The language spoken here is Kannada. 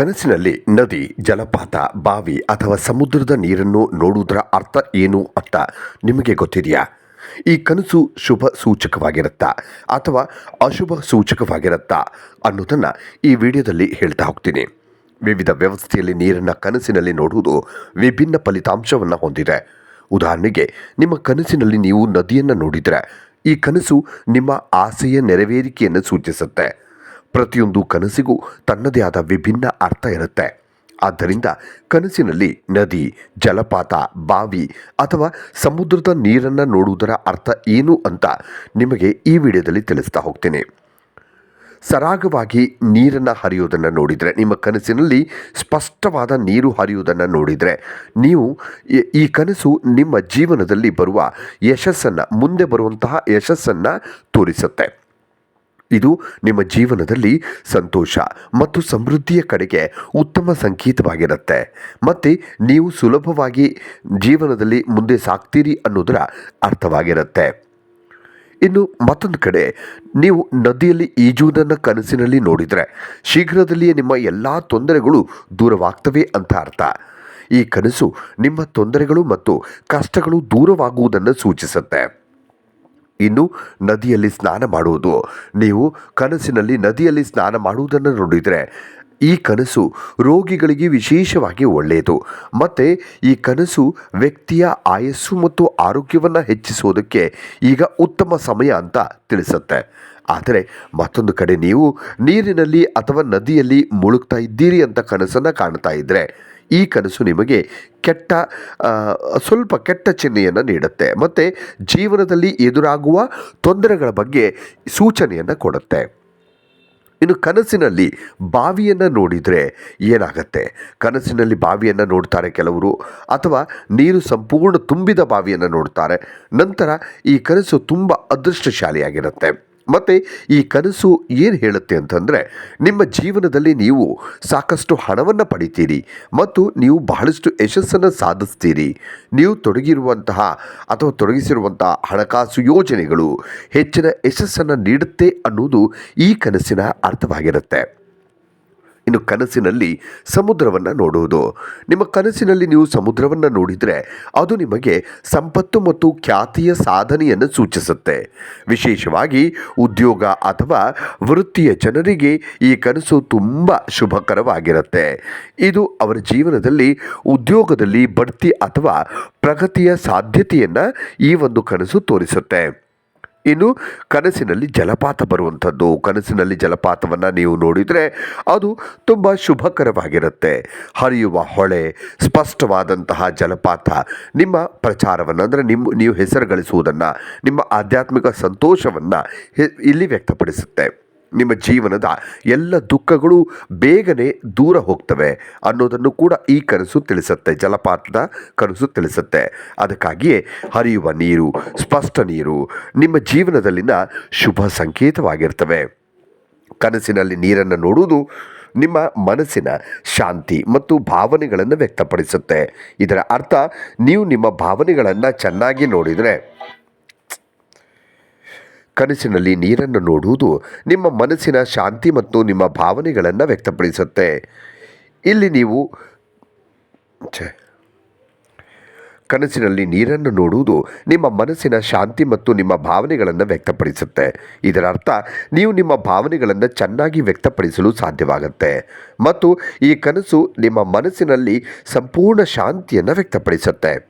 ಕನಸಿನಲ್ಲಿ ನದಿ, ಜಲಪಾತ, ಬಾವಿ ಅಥವಾ ಸಮುದ್ರದ ನೀರನ್ನು ನೋಡುವುದರ ಅರ್ಥ ಏನು ಅಂತ ನಿಮಗೆ ಗೊತ್ತಿದೆಯಾ? ಈ ಕನಸು ಶುಭ ಸೂಚಕವಾಗಿರುತ್ತಾ ಅಥವಾ ಅಶುಭ ಸೂಚಕವಾಗಿರುತ್ತಾ ಅನ್ನೋದನ್ನು ಈ ವಿಡಿಯೋದಲ್ಲಿ ಹೇಳ್ತಾ ಹೋಗ್ತೀನಿ. ವಿವಿಧ ವ್ಯವಸ್ಥೆಯಲ್ಲಿ ನೀರನ್ನು ಕನಸಿನಲ್ಲಿ ನೋಡುವುದು ವಿಭಿನ್ನ ಫಲಿತಾಂಶವನ್ನು ಹೊಂದಿದೆ. ಉದಾಹರಣೆಗೆ, ನಿಮ್ಮ ಕನಸಿನಲ್ಲಿ ನೀವು ನದಿಯನ್ನು ನೋಡಿದರೆ ಈ ಕನಸು ನಿಮ್ಮ ಆಸೆಯ ನೆರವೇರಿಕೆಯನ್ನು ಸೂಚಿಸುತ್ತೆ. ಪ್ರತಿಯೊಂದು ಕನಸಿಗೂ ತನ್ನದೇ ಆದ ವಿಭಿನ್ನ ಅರ್ಥ ಇರುತ್ತೆ. ಆದ್ದರಿಂದ ಕನಸಿನಲ್ಲಿ ನದಿ, ಜಲಪಾತ, ಬಾವಿ ಅಥವಾ ಸಮುದ್ರದ ನೀರನ್ನು ನೋಡುವುದರ ಅರ್ಥ ಏನು ಅಂತ ನಿಮಗೆ ಈ ವಿಡಿಯೋದಲ್ಲಿ ತಿಳಿಸ್ತಾ ಹೋಗ್ತೀನಿ. ಸರಾಗವಾಗಿ ನೀರನ್ನು ಹರಿಯೋದನ್ನು ನೋಡಿದರೆ, ನಿಮ್ಮ ಕನಸಿನಲ್ಲಿ ಸ್ಪಷ್ಟವಾದ ನೀರು ಹರಿಯುವುದನ್ನು ನೋಡಿದರೆ, ನೀವು ಈ- ಈ ಕನಸು ನಿಮ್ಮ ಜೀವನದಲ್ಲಿ ಬರುವ ಯಶಸ್ಸನ್ನು, ಮುಂದೆ ಬರುವಂತಹ ಯಶಸ್ಸನ್ನು ತೋರಿಸುತ್ತೆ. ಇದು ನಿಮ್ಮ ಜೀವನದಲ್ಲಿ ಸಂತೋಷ ಮತ್ತು ಸಮೃದ್ಧಿಯ ಕಡೆಗೆ ಉತ್ತಮ ಸಂಕೇತವಾಗಿರುತ್ತೆ. ಮತ್ತು ನೀವು ಸುಲಭವಾಗಿ ಜೀವನದಲ್ಲಿ ಮುಂದೆ ಸಾಕ್ತೀರಿ ಅನ್ನೋದರ ಅರ್ಥವಾಗಿರುತ್ತೆ. ಇನ್ನು ಮತ್ತೊಂದು ಕಡೆ, ನೀವು ನದಿಯಲ್ಲಿ ಈಜುವುದನ್ನು ಕನಸಿನಲ್ಲಿ ನೋಡಿದರೆ ಶೀಘ್ರದಲ್ಲಿಯೇ ನಿಮ್ಮ ಎಲ್ಲ ತೊಂದರೆಗಳು ದೂರವಾಗ್ತವೆ ಅಂತ ಅರ್ಥ. ಈ ಕನಸು ನಿಮ್ಮ ತೊಂದರೆಗಳು ಮತ್ತು ಕಷ್ಟಗಳು ದೂರವಾಗುವುದನ್ನು ಸೂಚಿಸುತ್ತೆ. ಇನ್ನು ನದಿಯಲ್ಲಿ ಸ್ನಾನ ಮಾಡುವುದು. ನೀವು ಕನಸಿನಲ್ಲಿ ನದಿಯಲ್ಲಿ ಸ್ನಾನ ಮಾಡುವುದನ್ನು ನೋಡಿದರೆ ಈ ಕನಸು ರೋಗಿಗಳಿಗೆ ವಿಶೇಷವಾಗಿ ಒಳ್ಳೆಯದು. ಮತ್ತು ಈ ಕನಸು ವ್ಯಕ್ತಿಯ ಆಯಸ್ಸು ಮತ್ತು ಆರೋಗ್ಯವನ್ನು ಹೆಚ್ಚಿಸುವುದಕ್ಕೆ ಈಗ ಉತ್ತಮ ಸಮಯ ಅಂತ ತಿಳಿಸುತ್ತೆ. ಆದರೆ ಮತ್ತೊಂದು ಕಡೆ ನೀವು ನೀರಿನಲ್ಲಿ ಅಥವಾ ನದಿಯಲ್ಲಿ ಮುಳುಗ್ತಾ ಇದ್ದೀರಿ ಅಂತ ಕನಸನ್ನು ಕಾಣ್ತಾ ಇದ್ದರೆ ಈ ಕನಸು ನಿಮಗೆ ಕೆಟ್ಟ ಸ್ವಲ್ಪ ಕೆಟ್ಟ ಚಿಹ್ನೆಯನ್ನು ನೀಡುತ್ತೆ. ಮತ್ತು ಜೀವನದಲ್ಲಿ ಎದುರಾಗುವ ತೊಂದರೆಗಳ ಬಗ್ಗೆ ಸೂಚನೆಯನ್ನು ಕೊಡುತ್ತೆ. ಇನ್ನು ಕನಸಿನಲ್ಲಿ ಬಾವಿಯನ್ನು ನೋಡಿದರೆ ಏನಾಗತ್ತೆ? ಕನಸಿನಲ್ಲಿ ಬಾವಿಯನ್ನು ನೋಡ್ತಾರೆ ಕೆಲವರು, ಅಥವಾ ನೀರು ಸಂಪೂರ್ಣ ತುಂಬಿದ ಬಾವಿಯನ್ನು ನೋಡ್ತಾರೆ. ನಂತರ ಈ ಕನಸು ತುಂಬ ಅದೃಷ್ಟಶಾಲಿಯಾಗಿರುತ್ತೆ. ಮತ್ತು ಈ ಕನಸು ಏನು ಹೇಳುತ್ತೆ ಅಂತಂದರೆ, ನಿಮ್ಮ ಜೀವನದಲ್ಲಿ ನೀವು ಸಾಕಷ್ಟು ಹಣವನ್ನು ಪಡಿತೀರಿ ಮತ್ತು ನೀವು ಬಹಳಷ್ಟು ಯಶಸ್ಸನ್ನು ಸಾಧಿಸ್ತೀರಿ. ನೀವು ತೊಡಗಿರುವಂತಹ ಅಥವಾ ತೊಡಗಿಸಿರುವಂತಹ ಹಣಕಾಸು ಯೋಜನೆಗಳು ಹೆಚ್ಚಿನ ಯಶಸ್ಸನ್ನು ನೀಡುತ್ತೆ ಅನ್ನೋದು ಈ ಕನಸಿನ ಅರ್ಥವಾಗಿರುತ್ತೆ. ಇನ್ನು ಕನಸಿನಲ್ಲಿ ಸಮುದ್ರವನ್ನು ನೋಡುವುದು. ನಿಮ್ಮ ಕನಸಿನಲ್ಲಿ ನೀವು ಸಮುದ್ರವನ್ನು ನೋಡಿದರೆ ಅದು ನಿಮಗೆ ಸಂಪತ್ತು ಮತ್ತು ಖ್ಯಾತಿಯ ಸಾಧನೆಯನ್ನು ಸೂಚಿಸುತ್ತೆ. ವಿಶೇಷವಾಗಿ ಉದ್ಯೋಗ ಅಥವಾ ವೃತ್ತಿಯ ಜನರಿಗೆ ಈ ಕನಸು ತುಂಬ ಶುಭಕರವಾಗಿರುತ್ತೆ. ಇದು ಅವರ ಜೀವನದಲ್ಲಿ ಉದ್ಯೋಗದಲ್ಲಿ ಬಡ್ತಿ ಅಥವಾ ಪ್ರಗತಿಯ ಸಾಧ್ಯತೆಯನ್ನು ಈ ಒಂದು ಕನಸು ತೋರಿಸುತ್ತೆ. ಇನ್ನು ಕನಸಿನಲ್ಲಿ ಜಲಪಾತ ಬರುವಂಥದ್ದು. ಕನಸಿನಲ್ಲಿ ಜಲಪಾತವನ್ನು ನೀವು ನೋಡಿದರೆ ಅದು ತುಂಬ ಶುಭಕರವಾಗಿರುತ್ತೆ. ಹರಿಯುವ ಹೊಳೆ, ಸ್ಪಷ್ಟವಾದಂತಹ ಜಲಪಾತ, ನಿಮ್ಮ ಪ್ರಚಾರವನ್ನು ಅಂದರೆ ನಿಮ್ಮ ನೀವು ಹೆಸರು ಗಳಿಸುವುದನ್ನು ನಿಮ್ಮ ಆಧ್ಯಾತ್ಮಿಕ ಸಂತೋಷವನ್ನು ಇಲ್ಲಿ ವ್ಯಕ್ತಪಡಿಸುತ್ತೆ. ನಿಮ್ಮ ಜೀವನದ ಎಲ್ಲ ದುಃಖಗಳು ಬೇಗನೆ ದೂರ ಹೋಗ್ತವೆ ಅನ್ನೋದನ್ನು ಕೂಡ ಈ ಕನಸು ತಿಳಿಸುತ್ತೆ, ಜಲಪಾತದ ಕನಸು ತಿಳಿಸುತ್ತೆ. ಅದಕ್ಕಾಗಿಯೇ ಹರಿಯುವ ನೀರು, ಸ್ಪಷ್ಟ ನೀರು ನಿಮ್ಮ ಜೀವನದಲ್ಲಿನ ಶುಭ ಸಂಕೇತವಾಗಿರ್ತವೆ. ಕನಸಿನಲ್ಲಿ ನೀರನ್ನು ನೋಡುವುದು ನಿಮ್ಮ ಮನಸ್ಸಿನ ಶಾಂತಿ ಮತ್ತು ಭಾವನೆಗಳನ್ನು ವ್ಯಕ್ತಪಡಿಸುತ್ತೆ. ಇದರ ಅರ್ಥ, ನೀವು ನಿಮ್ಮ ಭಾವನೆಗಳನ್ನು ಚೆನ್ನಾಗಿ ನೋಡಿದರೆ ಕನಸಿನಲ್ಲಿ ನೀರನ್ನು ನೋಡುವುದು ನಿಮ್ಮ ಮನಸ್ಸಿನ ಶಾಂತಿ ಮತ್ತು ನಿಮ್ಮ ಭಾವನೆಗಳನ್ನು ವ್ಯಕ್ತಪಡಿಸುತ್ತೆ. ಇಲ್ಲಿ ನೀವು. ಕನಸಿನಲ್ಲಿ ನೀರನ್ನು ನೋಡುವುದು ನಿಮ್ಮ ಮನಸ್ಸಿನ ಶಾಂತಿ ಮತ್ತು ನಿಮ್ಮ ಭಾವನೆಗಳನ್ನು ವ್ಯಕ್ತಪಡಿಸುತ್ತೆ. ಇದರ ಅರ್ಥ, ನೀವು ನಿಮ್ಮ ಭಾವನೆಗಳನ್ನು ಚೆನ್ನಾಗಿ ವ್ಯಕ್ತಪಡಿಸಲು ಸಾಧ್ಯವಾಗುತ್ತೆ ಮತ್ತು ಈ ಕನಸು ನಿಮ್ಮ ಮನಸ್ಸಿನಲ್ಲಿ ಸಂಪೂರ್ಣ ಶಾಂತಿಯನ್ನು ವ್ಯಕ್ತಪಡಿಸುತ್ತೆ.